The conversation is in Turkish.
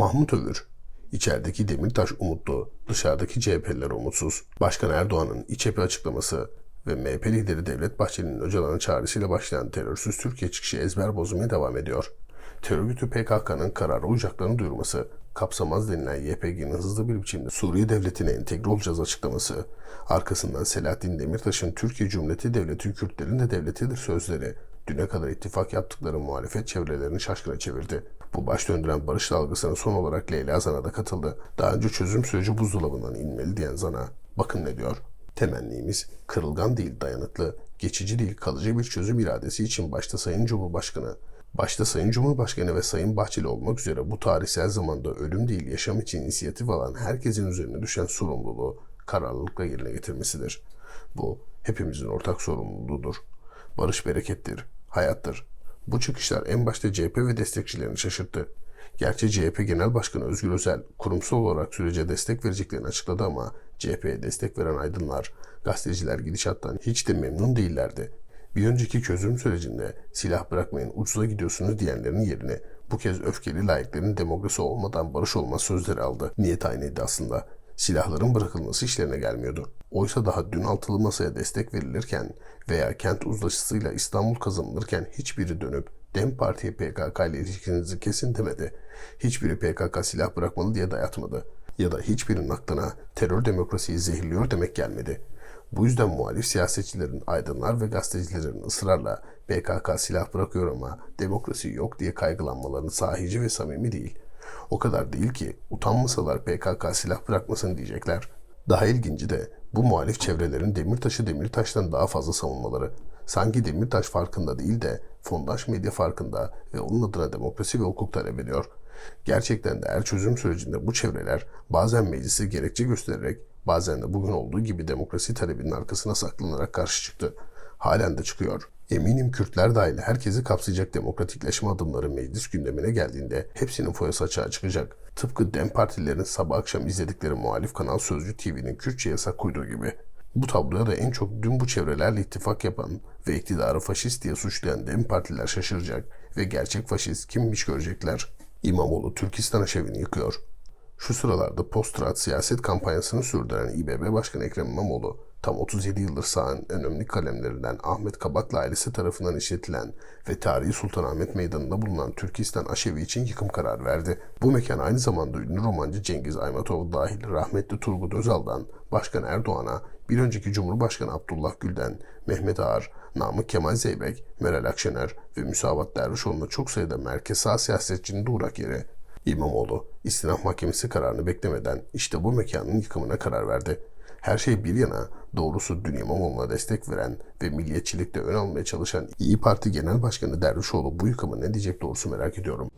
Mahmut Övür, İçerideki Demirtaş umutlu, dışarıdaki CHP'liler umutsuz. Başkan Erdoğan'ın İç cephe açıklaması ve MHP lideri Devlet Bahçeli'nin Öcalan'a çağrısıyla başlayan terörsüz Türkiye çıkışı ezber bozmaya devam ediyor. Terör örgütü PKK'nın karara uyacaklarını duyurması, kapsamaz denilen YPG'nin hızlı bir biçimde Suriye devletine entegre olacağız açıklaması, arkasından Selahattin Demirtaş'ın Türkiye Cumhuriyeti Devleti Kürtlerin de devletidir sözleri, düne kadar ittifak yaptıkları muhalefet çevrelerini şaşkına çevirdi. Bu baş döndüren barış dalgasına son olarak Leyla Zana da katıldı. Daha önce çözüm süreci buzdolabından inmeli diyen Zana, bakın ne diyor. Temennimiz kırılgan değil dayanıklı, geçici değil kalıcı bir çözüm iradesi için başta Sayın Cumhurbaşkanı, başta Sayın Cumhurbaşkanı ve Sayın Bahçeli olmak üzere bu tarihsel zamanda ölüm değil yaşam için inisiyatif alan herkesin üzerine düşen sorumluluğu kararlılıkla yerine getirmesidir. Bu hepimizin ortak sorumluluğudur. Barış berekettir, hayattır. Bu çıkışlar en başta CHP ve destekçilerini şaşırttı. Gerçi CHP Genel Başkanı Özgür Özel kurumsal olarak sürece destek vereceklerini açıkladı ama CHP'ye destek veren aydınlar, gazeteciler gidişattan hiç de memnun değillerdi. Bir önceki çözüm sürecinde silah bırakmayın ucuza gidiyorsunuz diyenlerin yerine bu kez öfkeli layıkların demokrasi olmadan barış olmaz sözleri aldı. Niyet aynıydı aslında. Silahların bırakılması işlerine gelmiyordu. Oysa daha dün altılı masaya destek verilirken veya kent uzlaşısıyla İstanbul kazanılırken hiçbiri dönüp DEM Parti'ye PKK ile ilişkinizi kesin demedi. Hiçbiri PKK silah bırakmalı diye dayatmadı. Ya da hiçbirinin aklına terör demokrasiyi zehirliyor demek gelmedi. Bu yüzden muhalif siyasetçilerin, aydınlar ve gazetecilerin ısrarla PKK silah bırakıyor ama demokrasi yok diye kaygılanmalarının sahici ve samimi değil. O kadar değil ki utanmasalar PKK silah bırakmasın diyecekler. Daha ilginci de bu muhalif çevrelerin Demirtaş'ı Demirtaş'tan daha fazla savunmaları. Sanki Demirtaş farkında değil de fondaş medya farkında ve onun adına demokrasi ve hukuk talep ediyor. Gerçekten de her çözüm sürecinde bu çevreler bazen meclisi gerekçe göstererek bazen de bugün olduğu gibi demokrasi talebinin arkasına saklanarak karşı çıktı. Halen de çıkıyor. Eminim Kürtler dahil herkesi kapsayacak demokratikleşme adımları meclis gündemine geldiğinde hepsinin foyası açığa çıkacak. Tıpkı DEM partilerin sabah akşam izledikleri muhalif kanal Sözcü TV'nin Kürtçe yasak koyduğu gibi. Bu tabloya da en çok dün bu çevrelerle ittifak yapan ve iktidarı faşist diye suçlayan DEM partiler şaşıracak ve gerçek faşist kimmiş görecekler. İmamoğlu Türkistan aşevini yıkıyor. Şu sıralarda post siyaset kampanyasını sürdüren İBB Başkanı Ekrem İmamoğlu, tam 37 yıldır sağın önemli kalemlerinden Ahmet Kabaklı ailesi tarafından işletilen ve tarihi Sultanahmet Meydanı'nda bulunan Türkistan Aşevi için yıkım kararı verdi. Bu mekan aynı zamanda ünlü romancı Cengiz Aymatov dahil rahmetli Turgut Özal'dan Başkan Erdoğan'a, bir önceki Cumhurbaşkanı Abdullah Gül'den, Mehmet Ağar, Namık Kemal Zeybek, Meral Akşener ve Müsavat Dervişoğlu'na çok sayıda merkez sağ siyasetçinin de uğrak yeri. İmamoğlu, istinaf mahkemesi kararını beklemeden işte bu mekanın yıkımına karar verdi. Her şey bir yana doğrusu dün İmamoğlu'na destek veren ve milliyetçilikte ön almaya çalışan İyi Parti Genel Başkanı Dervişoğlu bu yıkımı ne diyecek doğrusu merak ediyorum.